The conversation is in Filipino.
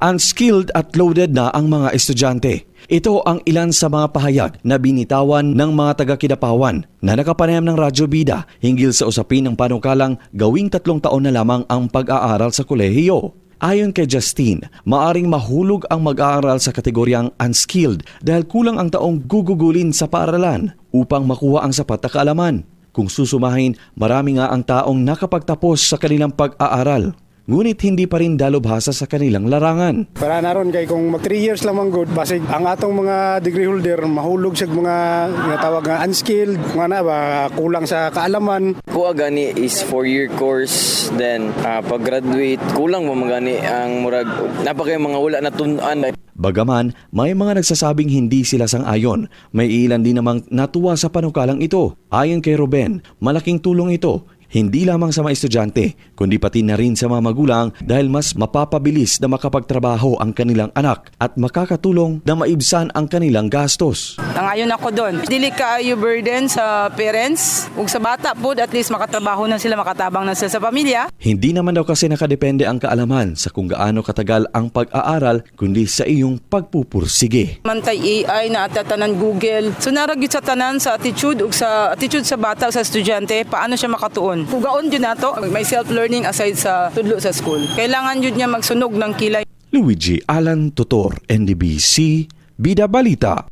Unskilled at loaded na ang mga estudyante. Ito ang ilan sa mga pahayag na binitawan ng mga taga-Kidapawan na nakapanayam ng Radyo Bida hinggil sa usapin ng panukalang gawing tatlong taon na lamang ang pag-aaral sa kolehiyo. Ayon kay Justine, maaring mahulog ang mag-aaral sa kategoryang unskilled dahil kulang ang taong gugugulin sa paaralan upang makuha ang sapat na kaalaman. Kung susumahin, marami nga ang taong nakapagtapos sa kanilang pag-aaral. Ngunit hindi pa rin dalubhasa sa kanilang larangan. Para naron kay kung mag 3 years lang man good basig ang atong mga degree holder mahulog sa mga nga tawag nga unskilled nga na ba kulang sa kaalaman Kuha gani is four-year course, then ah, pag-graduate, kulang mo magani ang murag, napakay mga wala na tunan. Bagaman, may mga nagsasabing hindi sila sang-ayon. May ilan din namang natuwa sa panukalang ito. Ayon kay Ruben, malaking tulong ito hindi lamang sa mga estudyante, kundi pati na rin sa mga magulang dahil mas mapapabilis na makapagtrabaho ang kanilang anak at makakatulong na maibsan ang kanilang gastos. Nangayon ako doon. Dili kaayo burden sa parents ug sa bata pod at least makatrabaho na sila, makatabang na sila sa pamilya. Hindi naman daw kasi nakadepende ang kaalaman sa kung gaano katagal ang pag-aaral kundi sa iyong pagpupursige. Mantay AI na atatanan Google. So naragyud sa tanan sa attitude ug sa attitude sa bata sa estudyante paano siya makatuon. Kugaon jud nato may self-learning aside sa tudlo sa school. Kailangan jud niya magsunog ng kilay. Luigi Alan Tutor, NDBC, Bida Balita.